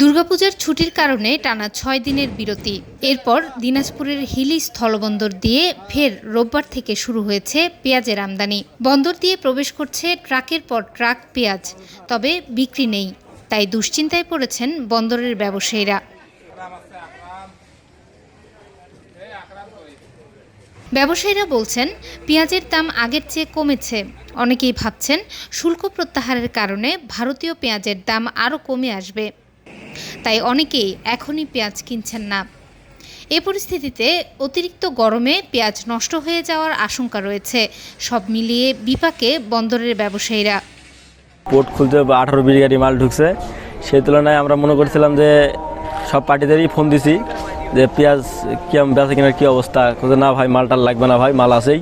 দুর্গাপূজার ছুটির কারণে টানা ছয় দিনের বিরতি। এরপর দিনাজপুরের হিলি স্থলবন্দর দিয়ে ফের রোববার থেকে শুরু হয়েছে পেঁয়াজের আমদানি। বন্দর দিয়ে প্রবেশ করছে ট্রাকের পর ট্রাক পেঁয়াজ, তবে বিক্রি নেই। তাই দুশ্চিন্তায় পড়েছেন বন্দরের ব্যবসায়ীরা। ব্যবসায়ীরা বলছেন, পেঁয়াজের দাম আগের চেয়ে কমেছে। অনেকেই ভাবছেন, শুল্ক প্রত্যাহারের কারণে ভারতীয় পেঁয়াজের দাম আরও কমে আসবে। তাই অনেকেই এখনই পেঁয়াজ কিনছেন না। এ পরিস্থিতিতে অতিরিক্ত গরমে পেঁয়াজ নষ্ট হয়ে যাওয়ার আশঙ্কা রয়েছে। সব মিলিয়ে বিপাকে বন্দরের ব্যবসায়ীরা। পোর্ট খুলতে আঠারো বিশ মাল ঢুকছে। সেই তুলনায় আমরা মনে করছিলাম যে সব পার্টিদেরই ফোন দিছি। যে পেঁয়াজ কি বেচা কেনার কী অবস্থা? না ভাই মালটা লাগবে না ভাই মাল আছেই।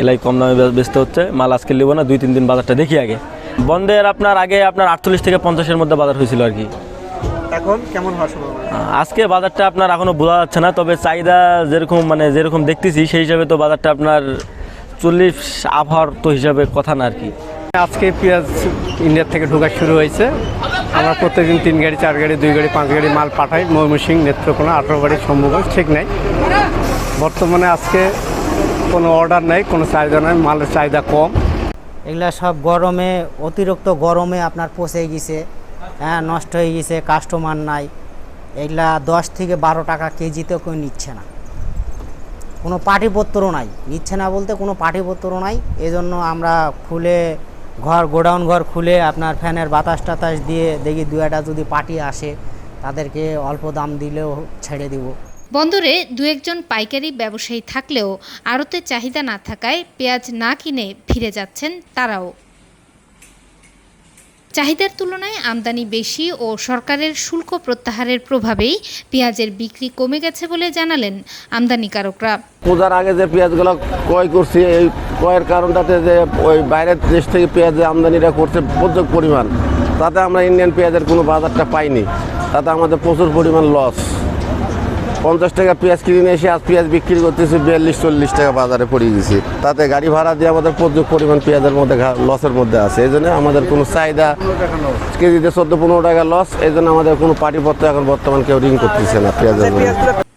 এলাই কম দামে বেচতে হচ্ছে। মাল আজকে নেব না দুই তিন দিন বাজারটা দেখি আগে। বন্ধের আপনার আগে আপনার আটচল্লিশ থেকে পঞ্চাশের মধ্যে বাজার হয়েছিল আর কি। এখন কেমন আজকে বাজারটা আপনার এখনও বোঝা যাচ্ছে না তবে চাহিদা যেরকম মানে যেরকম দেখতেছি সেই হিসাবে তো বাজারটা আপনার চল্লিশ আবহাওয়ার তো হিসাবে কথা না আর কি। আজকে পেঁয়াজ ইন্ডিয়ার থেকে ঢোকা শুরু হয়েছে। আমরা প্রত্যেকদিন তিন গাড়ি, চার গাড়ি, দুই গাড়ি, পাঁচ গাড়ি মাল পাঠাই। ময়মনসিং, নেত্রকোনা আঠারো গাড়ি সম্ভব ঠিক নাই। বর্তমানে আজকে কোনো অর্ডার নেই, কোনো চাহিদা নেই, মালের চাহিদা কম। এগুলা সব গরমে, অতিরিক্ত গরমে আপনার পচে গেছে হ্যাঁ নষ্ট হয়ে গেছে কাস্টমার নাই। এগুলা দশ থেকে বারো টাকা কেজিতেও কেউ নিচ্ছে না। কোনো পাটিপত্র নাই। নিচ্ছে না বলতে কোনো পাটিপত্র নাই। এজন্য আমরা খুলে ঘর গোডাউন ঘর খুলে আপনার ফ্যানের বাতাস টাতাস দিয়ে দেখি দু একটা যদি পার্টি আসে তাদেরকে অল্প দাম দিলেও ছেড়ে দিব। বন্দরে দু একজন পাইকারি ব্যবসায়ী থাকলেও আড়তে চাহিদা না থাকায় পেঁয়াজ না কিনে ফিরে যাচ্ছেন তারাও। চাহিদার তুলনায় আমদানি বেশি ও সরকারের শুল্ক প্রত্যাহারের প্রভাবেই পেঁয়াজের বিক্রি কমে গেছে বলে জানালেন আমদানিকারকরা। পূজার আগে যে পেঁয়াজগুলো ক্রয় করছি এই ক্রয়ের কারণটাতে যে ওই বাইরের দেশ থেকে পেঁয়াজ যে আমদানিটা করছে প্রচুর পরিমাণ, তাতে আমরা ইন্ডিয়ান পেঁয়াজের কোনো বাজারটা পাইনি। তাতে আমাদের প্রচুর পরিমাণ লস পঞ্চাশ টাকা পেঁয়াজ কিনে এসে আজ পেঁয়াজ বিক্রি করতেছি বিয়াল্লিশ, চল্লিশ টাকা বাজারে পড়ে গেছি। তাতে গাড়ি ভাড়া দিয়ে আমাদের প্রচুর পরিমাণ পেঁয়াজের মধ্যে লসের মধ্যে আছে। এই জন্য আমাদের কোনো চাহিদা কেজিতে চোদ্দ, পনেরো টাকা লস এই জন্য আমাদের কোনো পার্টিপত্র এখন বর্তমান কেউ রিং করতেছে না পেঁয়াজের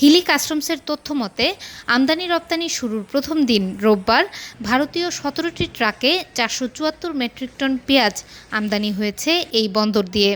হিলি কাস্টমসের তথ্য মতে, আমদানি রপ্তানি শুরুর প্রথম দিন রোববার ভারতীয় সতেরোটি ট্রাকে চারশো চুয়াত্তর মেট্রিক টন পেঁয়াজ আমদানি হয়েছে এই বন্দর দিয়ে।